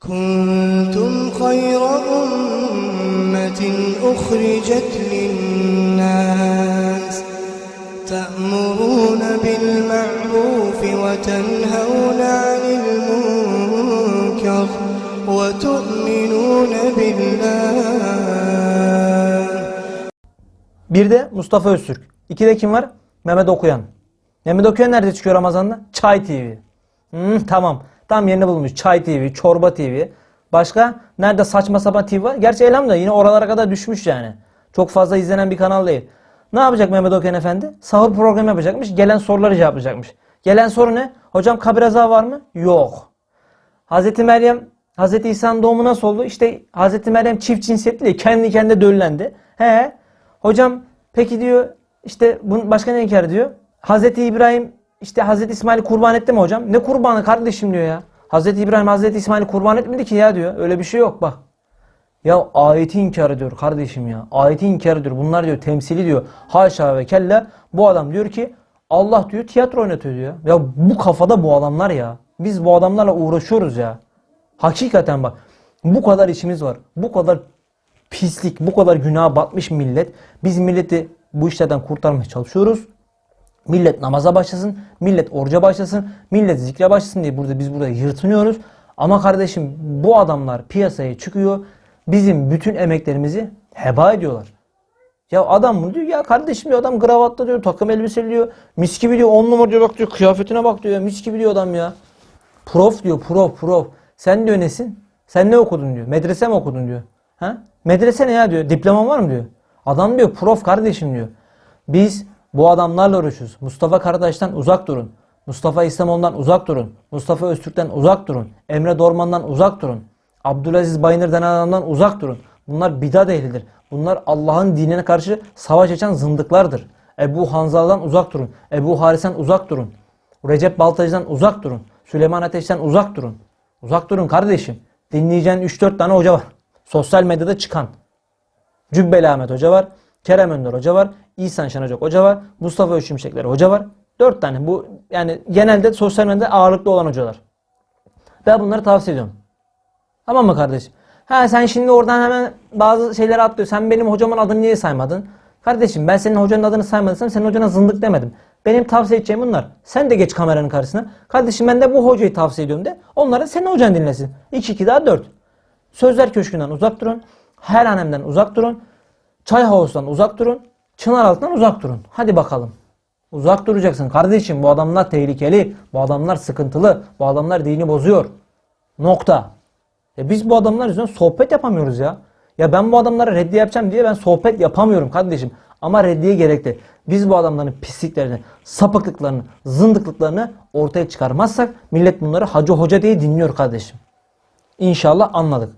كنتم خير أمة أخرجت للناس تأمرون بالمعروف وتنهون عن المنكر وتؤمنون بالله Bir de Mustafa Öztürk. İkide kim var? Mehmet Okuyan. Mehmet Okuyan nerede çıkıyor Ramazan'da? Çay TV. Hmm, tamam. Tam yerini bulmuş. Çay TV, Çorba TV. Başka? Nerede saçma sapan TV var? Gerçi elhamdülillah yine oralara kadar düşmüş yani. Çok fazla izlenen bir kanal değil. Ne yapacak Mehmet Okuyan Efendi? Sahur programı yapacakmış. Gelen soruları cevaplayacakmış. Gelen soru ne? Hocam kabir azabı var mı? Yok. Hazreti Meryem Hazreti İsa'nın doğumu nasıl oldu? İşte Hazreti Meryem çift cinsiyetli kendi kendine döllendi. He. Hocam peki diyor işte bunun başka ne inkar diyor? Hazreti İbrahim işte Hazreti İsmail'i kurban etti mi hocam? Ne kurbanı kardeşim diyor ya. Hazreti İbrahim Hazreti İsmail'i kurban etmedi ki ya diyor. Öyle bir şey yok bak. Ya ayeti inkar ediyor kardeşim ya. Ayeti inkar ediyor. Bunlar diyor temsili diyor. Haşa ve kella. Bu adam diyor ki Allah diyor tiyatro oynatıyor diyor. Ya bu kafada bu adamlar ya. Biz bu adamlarla uğraşıyoruz ya. Hakikaten bak. Bu kadar işimiz var. Bu kadar pislik, bu kadar günaha batmış millet. Biz milleti bu işlerden kurtarmaya çalışıyoruz. Millet namaza başlasın, millet oruca başlasın, millet zikre başlasın diye burada biz burada yırtınıyoruz. Ama kardeşim bu adamlar piyasaya çıkıyor. Bizim bütün emeklerimizi heba ediyorlar. Ya adam mı diyor ya kardeşim diyor adam gravatta diyor takım elbiseli diyor. Mis gibi diyor on numara diyor bak diyor kıyafetine bak diyor mis gibi diyor adam ya. Prof diyor prof prof. Sen diyor nesin? Sen ne okudun diyor. Medrese mi okudun diyor. Ha? Medrese ne ya diyor. Diploman var mı diyor. Adam diyor prof kardeşim diyor. Biz bu adamlarla uğraşıyoruz. Mustafa Karataş'tan uzak durun. Mustafa İslamoğlu'ndan uzak durun. Mustafa Öztürk'ten uzak durun. Emre Dorman'dan uzak durun. Abdülaziz Bayındır denen adamdan uzak durun. Bunlar bidat ehlidir. Bunlar Allah'ın dinine karşı savaş açan zındıklardır. Ebu Hanzal'dan uzak durun. Ebu Haris'ten uzak durun. Recep Baltacı'dan uzak durun. Süleyman Ateş'ten uzak durun. Uzak durun kardeşim. Dinleyeceğin 3-4 tane hoca var. Sosyal medyada çıkan. Cübbeli Ahmet Hoca var. Kerem Önder Hoca var. İhsan Şen Hoca var. Mustafa Öşümşekler Hoca var. 4 tane. Bu yani genelde sosyal medyada ağırlıklı olan hocalar. Ben bunları tavsiye ediyorum. Tamam mı kardeşim? Ha sen şimdi oradan hemen bazı şeyleri atlıyor. Sen benim hocamın adını niye saymadın? Kardeşim ben senin hocanın adını saymadıysam senin hocana zındık demedim. Benim tavsiye edeceğim bunlar. Sen de geç kameranın karşısına. Kardeşim ben de bu hocayı tavsiye ediyorum de. Onlara senin hocan dinlesin. 2 2 daha 4. Sözler Köşkü'nden uzak durun. Her anemden uzak durun. Çay havuzdan uzak durun. Çınar altından uzak durun. Hadi bakalım. Uzak duracaksın kardeşim. Bu adamlar tehlikeli. Bu adamlar sıkıntılı. Bu adamlar dini bozuyor. Nokta. E biz bu adamlar yüzünden sohbet yapamıyoruz ya. Ya ben bu adamlara reddiye yapacağım diye ben sohbet yapamıyorum kardeşim. Ama reddiye gerekli. Biz bu adamların pisliklerini, sapıklıklarını, zındıklıklarını ortaya çıkarmazsak millet bunları hacı hoca diye dinliyor kardeşim. İnşallah anladık.